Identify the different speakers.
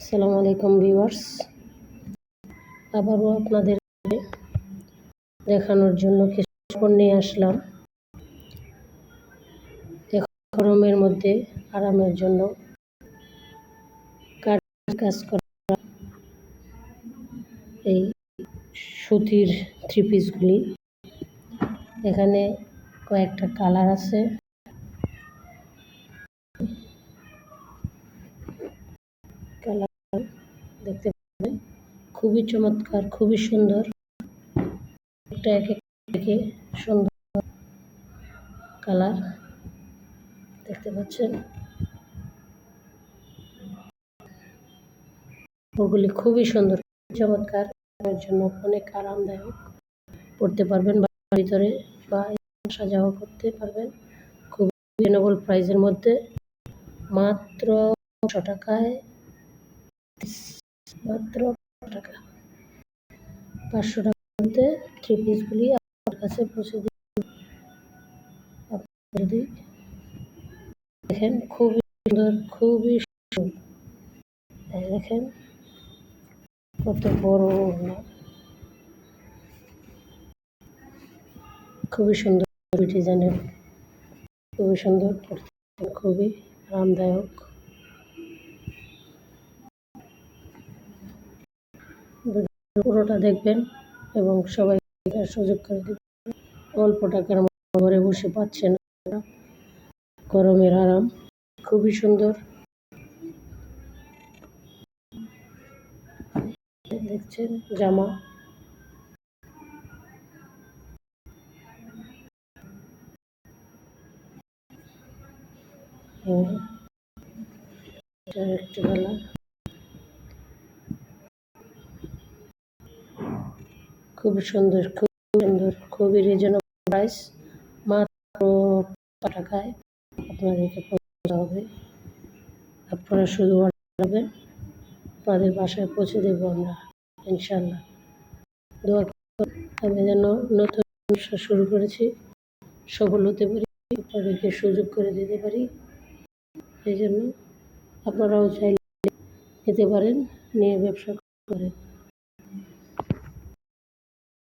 Speaker 1: আসসালামু আলাইকুম ভিউয়ার্স। আবারও আপনাদের দেখানোর জন্য কিছু কাপড় নিয়ে আসলাম। গরমের মধ্যে আরামের জন্য কাজ করা এই সুতির থ্রি পিসগুলি। এখানে কয়েকটা কালার আছে। খুবই চমৎকার, খুবই সুন্দর। একটা এক থেকে সুন্দর কালার দেখতে পাচ্ছেন। ওগুলি খুবই সুন্দর চমৎকার। জন্য অনেক আরামদায়ক। পড়তে পারবেন বাড়ির ভিতরে বা যাওয়া করতে পারবেন। খুব রিজনেবল প্রাইসের মধ্যে। মাত্র ছশো টাকায়। মাত্র টাকা। পাঁচশো মধ্যে থ্রি পিসগুলি আপনার কাছে পৌঁছে যদি দেখেন, খুবই সুন্দর, খুবই দেখেন, কত বড় খুবই সুন্দর ডিজাইনের, খুবই সুন্দর খুবই আরামদায়ক। পুরোটা দেখবেন এবং সবাই সুযোগ করে দেবেন। অল্প টাকার ঘরে বসে পাচ্ছেন গরমের আরাম, খুবই সুন্দর। দেখছেন জামা। হ্যাঁ একটু কালার খুব সুন্দর খুব সুন্দর, খুবই রিজনেবল প্রাইস মাত্র টাকায় আপনাদেরকে পৌঁছতে হবে। আপনারা শুধু অর্ডার আপনাদের বাসায় পৌঁছে দেবো আমরা ইনশাল্লাহ দোয়া আমি যেন নতুন ব্যবসা শুরু করেছি, সফল হতে পারি, আপনাদেরকে সুযোগ করে দিতে পারি। এই জন্য আপনারাও চাইলে নিতে পারেন, নিয়ে ব্যবসা করেন।